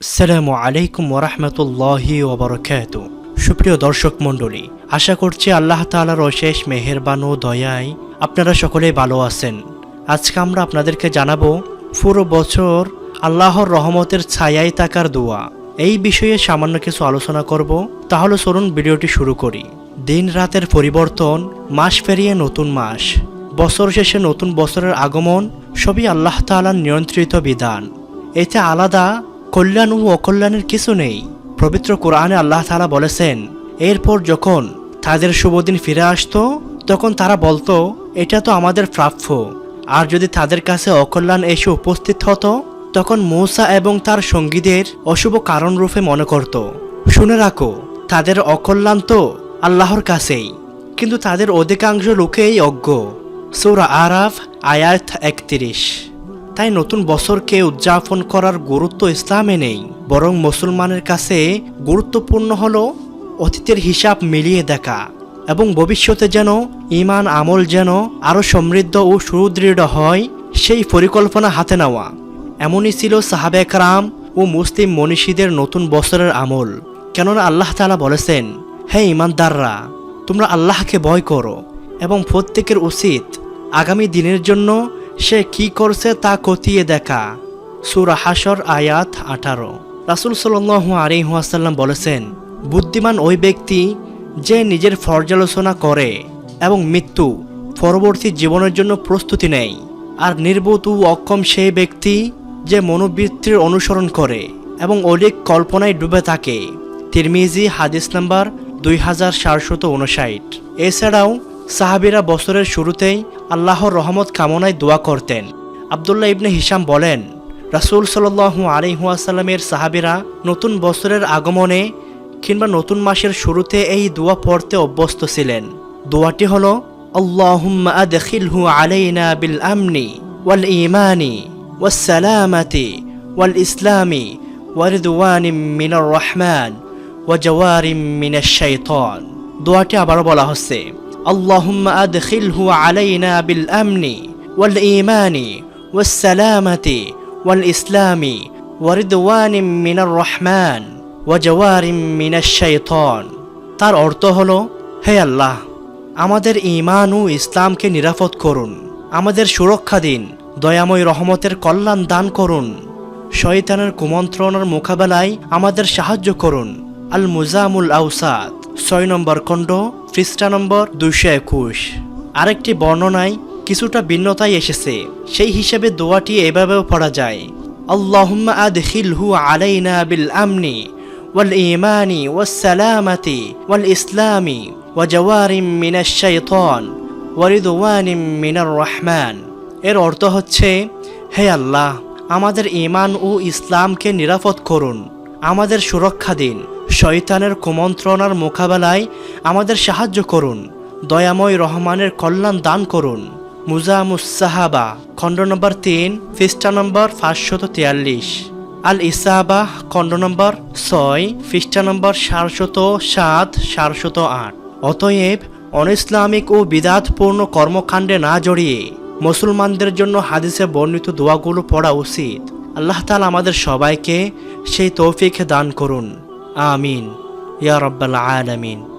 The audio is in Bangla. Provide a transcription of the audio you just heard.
আসসালামু আলাইকুম ওরহমতুল্লাহি ওবরকাত সুপ্রিয় দর্শক মণ্ডলী, আশা করছি আল্লাহ তাআলার অশেষ মেহেরবান ও দয়ায় আপনারা সকলেই ভালো আছেন। আজকে আমরা আপনাদেরকে জানাব পুরো বছর আল্লাহর রহমতের ছায়ায় থাকার দোয়া। এই বিষয়ে সামান্য কিছু আলোচনা করব। তাহলে চলুন ভিডিওটি শুরু করি। দিন রাতের পরিবর্তন, মাস পেরিয়ে নতুন মাস, বছর শেষে নতুন বছরের আগমন, সবই আল্লাহ তাআলার নিয়ন্ত্রিত বিধান। এতে আলাদা কল্যাণ ও অকল্যাণের কিছু নেই। পবিত্র কোরআনে আল্লাহ তাআলা বলেছেন, এরপর যখন তাদের শুভদিন ফিরে আসতো, তখন তারা বলতো, এটা তো আমাদের প্রাপ্য। আর যদি তাদের কাছে অকল্যাণ এসে উপস্থিত হতো, তখন মৌসা এবং তার সঙ্গীদের অশুভ কারণ রূপে মনে করত। শুনে রাখো, তাদের অকল্যাণ তো আল্লাহর কাছেই, কিন্তু তাদের অধিকাংশ লোকেই অজ্ঞ সৌরা আরাফ, আয়াত একত্রিশ। তাই নতুন বছরকে উদযাপন করার গুরুত্ব ইসলামে নেই। বরং মুসলমানের কাছে গুরুত্বপূর্ণ হল অতীতের হিসাব মিলিয়ে দেখা এবং ভবিষ্যতে যেন ইমান আমল যেন আরও সমৃদ্ধ ও সুদৃঢ় হয়, সেই পরিকল্পনা হাতে নেওয়া। এমনই ছিল সাহাবেকরাম ও মুসলিম মনীষীদের নতুন বছরের আমল। কেননা আল্লাহ তালা বলেছেন, হে ইমানদাররা তোমরা আল্লাহকে ভয় করো এবং প্রত্যেকের উচিত আগামী দিনের জন্য সে কি করছে তা খতিয়ে দেখা। সুরা হাসর আয়াত আঠারো। রাসুল সাল্লু আলিহাসাল্লাম বলেছেন, বুদ্ধিমান ওই ব্যক্তি যে নিজের পর্যালোচনা করে এবং মৃত্যু পরবর্তী জীবনের জন্য প্রস্তুতি নেয়, আর নির্বোধ ও অক্ষম সেই ব্যক্তি যে মনোবৃত্তির অনুসরণ করে এবং অধিক কল্পনায় ডুবে থাকে। তিরমিজি, হাদিস নাম্বার দুই হাজার চারশত উনষাট। এছাড়াও সাহাবিরা বছরের শুরুতেই আল্লাহর রহমত কামনায় দোয়া করতেন। আবদুল্লাহ ইবনে হিসাম বলেন, রাসুল সাল্লু আলিহাসাল্লামের সাহাবিরা নতুন বছরের আগমনে কিংবা নতুন মাসের শুরুতে এই দোয়া পড়তে অভ্যস্ত ছিলেন। দোয়াটি হল ওয়াল ওয়াল মিনার রহমান শাইতান। দোয়াটি আবারও বলা হচ্ছে اللهم أدخله علينا بالأمن والإيمان والسلامة والإسلام ورضوان من الرحمن وجوار من الشيطان তার অর্থ হলো হে আল্লাহ আমাদের ঈমান ও ইসলামকে নিরাপদ করুন আমাদের সুরক্ষা দিন দয়াময় রহমতের কল্যাণ দান করুন শয়তানের কুমন্ত্রণার মোকাবেলায় আমাদের সাহায্য করুন আল মুজামুল আউসাদ ছয় নম্বর খণ্ড, পৃষ্ঠা নম্বর দুইশো একুশ। আরেকটি বর্ণনায় কিছুটা ভিন্নতাই এসেছে। সেই হিসেবে দোয়াটি এভাবেও পড়া যায়। আল্লাহুম্মা আদখিলহু আলাইনা বিল আমনি ওয়াল ইমানি ওয়াস সালামাতি ওয়াল ইসলামি ওয়াজাওয়ারিম মিনাশ শাইতান ওয়ারিদওয়ানিম মিনার রহমান। এর অর্থ হচ্ছে, হে আল্লাহ, আমাদের ইমান ও ইসলামকে নিরাপদ করুন। আমাদের সুরক্ষা দিন। শয়তানের কুমন্ত্রণার মোকাবেলায় আমাদের সাহায্য করুন। দয়াময় রহমানের কল্যাণ দান করুন। মুজামুসাহাবা খণ্ড নম্বর তিন, পৃষ্ঠা নম্বর পাঁচশত তিয়াল্লিশ। আল ইসাহাবা খণ্ড নম্বর ছয়, পৃষ্ঠা নম্বর সাতশত সাত, সাতশত আট। অতএব অনইসলামিক ও বিদাতপূর্ণ কর্মকাণ্ডে না জড়িয়ে মুসলমানদের জন্য হাদিসে বর্ণিত দোয়াগুলো পড়া উচিত। আল্লাহ তালা আমাদের সবাইকে সেই তৌফিক দান করুন। آمين. يا رب العالمين.